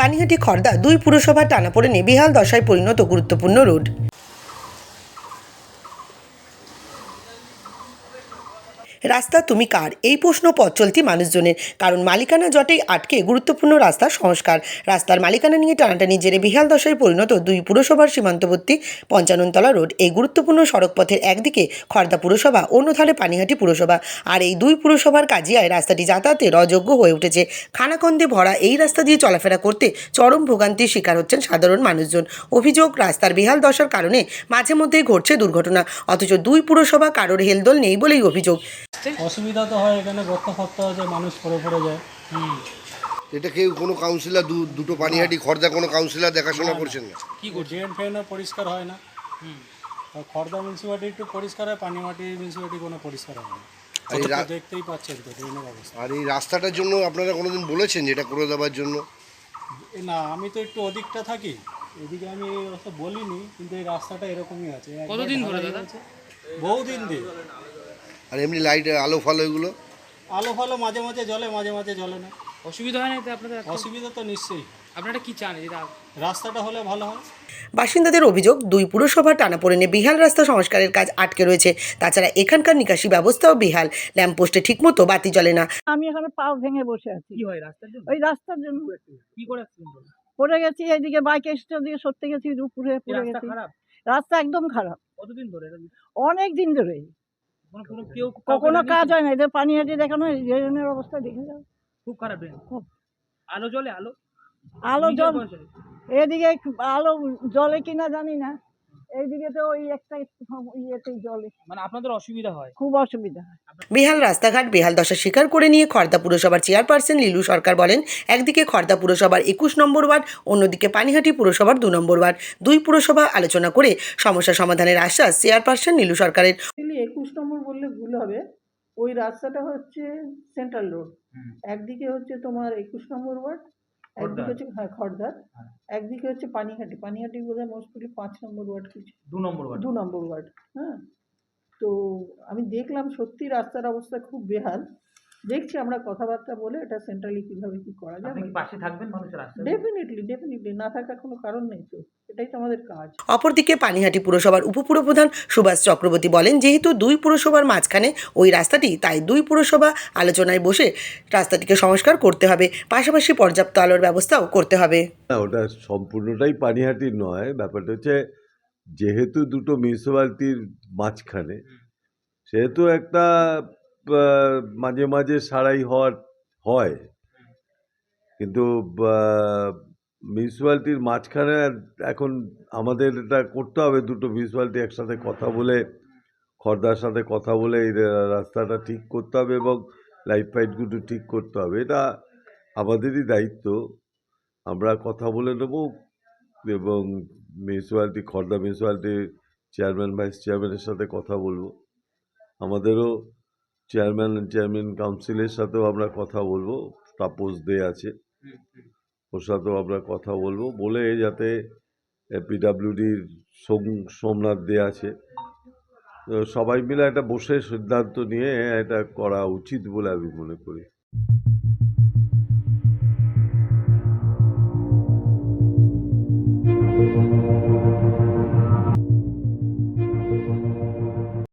পানিহাটি খর্দা দুই পুরসভার টানাপোড়েনে বিহাল দশায় পরিণত গুরুত্বপূর্ণ রোড। রাস্তা তুমি কার? এই প্রশ্ন পথ চলতি মানুষজনের। কারণ মালিকানা জটেই আটকে গুরুত্বপূর্ণ রাস্তার সংস্কার। রাস্তার মালিকানা নিয়ে টানাটানি জেরে বিহাল দশায় পরিণত দুই পুরসভার সীমান্তবর্তী পঞ্চাননতলা রোড। এই গুরুত্বপূর্ণ সড়কপথের একদিকে খর্দা পুরসভা, অন্যধারে পানিহাটি পুরসভা। আর এই দুই পুরসভার কাজিয়ায় রাস্তাটি যাতায়াতের অযোগ্য হয়ে উঠেছে। খানাকন্দে ভরা এই রাস্তা দিয়ে চলাফেরা করতে চরম ভোগান্তির শিকার হচ্ছেন সাধারণ মানুষজন। অভিযোগ, রাস্তার বেহাল দশার কারণে মাঝে মধ্যেই ঘটছে দুর্ঘটনা। অথচ দুই পুরসভা কারোর হেলদোল নেই বলেই অভিযোগ। অসুবিধা তো হয় এখানে গর্ত ফর্ত আছে মানুষ পড়ে পড়ে যায়। এটা কেউ কোনো কাউন্সিলর দুটো পানিহাটি খর্দা কোনো কাউন্সিলর দেখাশোনা করছেন না? কি ড্রেন ফ্রেনও পরিষ্কার হয় না। আর খর্দা মিউনিসিপালিটি একটু পরিষ্কার হয় পানিমাটি মিউনিসিপালিটি কোনো পরিষ্কার হয় না। আর এই তো দেখতেই পাচ্ছেন তো ড্রেনের অবস্থা। আর এই রাস্তাটার জন্য আপনারা কোনোদিন বলেছেন যে এটা করে দেওয়ার জন্য? এ না আমি তো একটু ওদিকটা থাকি। এদিকে আমি অত বলিনি কিন্তু এই রাস্তাটা এরকমই আছে। কতদিন ধরে দাদা? বহুদিন দিন আর এমনি লাইট আলো ফালো এগুলো? আলো ফালো মাঝে মাঝে জ্বলে মাঝে মাঝে জ্বলে না। অসুবিধা হয় না এতে আপনাদের অসুবিধা তো নিশ্চয়ই। আপনারা কি চান এটা রাস্তাটা হলে ভালো হয়। বাসিন্দাদের অভিযোগ দুই পুরসভার টানাপোড়েনে বিহাল রাস্তা সংস্কারের কাজ আটকে রয়েছে। তাছাড়া এখানকার নিকাশি ব্যবস্থাও বিহাল। ল্যাম্পপোস্টে ঠিকমতো বাতি জ্বলে না। আমি এখানে পাও ভেঙে বসে আছি। কি হয় রাস্তার জন্য? ওই রাস্তার জন্য। কি করে পড়ে গেছি এইদিকে বাইক এসে দিকে সরতে গেছি উপরে পড়ে রাস্তা গেছি। খারাপ? রাস্তা একদম খারাপ। কতদিন ধরে? অনেক দিন ধরে কেউ কখনো কাজ হয় না এদের পানি হাঁটি দেখানো ড্রেনের অবস্থা দেখে যাও। খুব খারাপ ড্রেন খুব। আলো জ্বলে আলো? আলো জল এদিকে আলো জলে কিনা জানি না। এইদিকে তো ওই একটা ইয়েতেই জলে। মানে আপনাদের অসুবিধা হয়? খুব অসুবিধা হয়। বেহাল রাস্তাঘাট বেহাল দশা স্বীকার করে নিয়ে খর্দা পুরসভার চেয়ারপারসন লিলু সরকার বলেন একদিকে খর্দা পুরসভার একুশ নম্বর ওয়ার্ড অন্যদিকে পানিহাটি পুরসভার দু নম্বর ওয়ার্ড। দুই পুরসভা আলোচনা করে সমস্যা সমাধানের আশ্বাস চেয়ারপারসন লিলু সরকারের। একুশ নম্বর বললে ভুল হবে। ওই রাস্তাটা হচ্ছে সেন্ট্রাল রোড। একদিকে হচ্ছে তোমার একুশ নম্বর ওয়ার্ড একদিকে হচ্ছে হ্যাঁ খড়দার। একদিকে হচ্ছে পানিহাটি। পানিহাটি বোধহয় মোস্টলি পাঁচ নম্বর ওয়ার্ড কিছু। দু নম্বর ওয়ার্ড। দু নম্বর ওয়ার্ড হ্যাঁ। তো আমি দেখলাম সত্যি রাস্তার অবস্থা খুব বেহাল। দেখছি আমরা কথাবার্তা বলে এটা সেন্ট্রালি কীভাবে কি করা যায় আপনি পাশে থাকবেন মানুষের রাস্তায় ডেফিনেটলি ডেফিনেটলি না থাকার কোনো কারণ নেই তো এটাই তো আমাদের কাজ। অপরদিকে পানিহাটি পুরসভার উপপুরপ্রধান সুভাষ চক্রবর্তী বলেন যেহেতু দুই পুরসভার মাঝখানে ওই রাস্তাটি তাই দুই পুরসভা আলোচনায় বসে রাস্তাটিকে সংস্কার করতে হবে পাশাপাশি পর্যাপ্ত আলোর ব্যবস্থাও করতে হবে। না ওটা সম্পূর্ণটাই পানিহাটির নয় ব্যাপারটা হচ্ছে যেহেতু দুটো মিউনিসিপ্যালিটির মাঝখানে সেহেতু একটা মাঝে মাঝে সারাই হওয়ার, হয়। কিন্তু মিউনিসিপ্যালিটির মাঝখানে এখন আমাদের এটা করতে হবে দুটো মিউনিসিপ্যালিটি একসাথে কথা বলে, খর্দার সাথে কথা বলে এই রাস্তাটা ঠিক করতে হবে এবং লাইট ফাইটগুলো ঠিক করতে হবে। এটা আমাদেরই দায়িত্ব। আমরা কথা বলে নেব এবং মিউনিসিপ্যালিটি খর্দা মিউনিসিপ্যালিটির চেয়ারম্যান ভাইস চেয়ারম্যানের সাথে কথা বলব। আমাদেরও চেয়ারম্যান চেয়ারম্যান কাউন্সিলের সাথেও আমরা কথা বলব তাপস দে আছে। ওর সাথেও আমরা কথা বলব বলে যাতে পিডাব্লিউডির সোম সোমনাথ দে আছে। সবাই মিলে একটা বসে সিদ্ধান্ত নিয়ে এটা করা উচিত বলে আমি মনে করি।